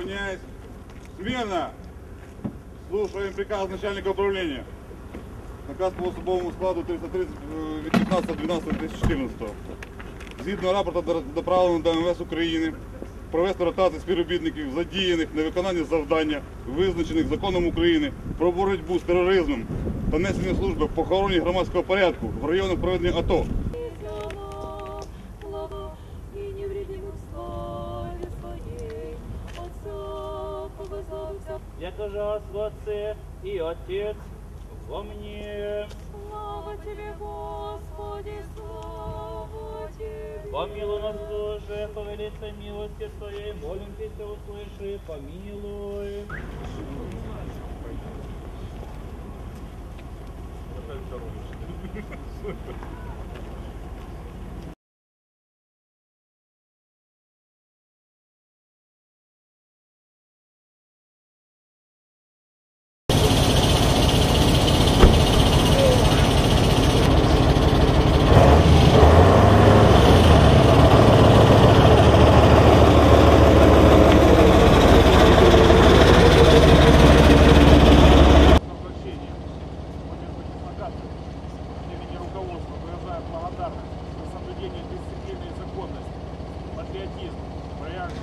Равняйсь. Смена. Слушаем приказ начальника управления. Наказ по особовому складу 330 е, від 15.12.2014. Згідно рапорту доправлено до МВС України провести ротацію співробітників, задіяних на виконання завдання, визначених законом України про боротьбу з тероризмом та несення служби по охороні громадського порядку в районах проведення АТО. Яко же Отце и Отец во мне. Слава Тебе, Господи, слава Тебе. Помилуй нас, Боже, по великой милости Своей, молим Тебя, услыши, помилуй. обращение. Соблюдение дисциплины и законности, патриотизм, проявление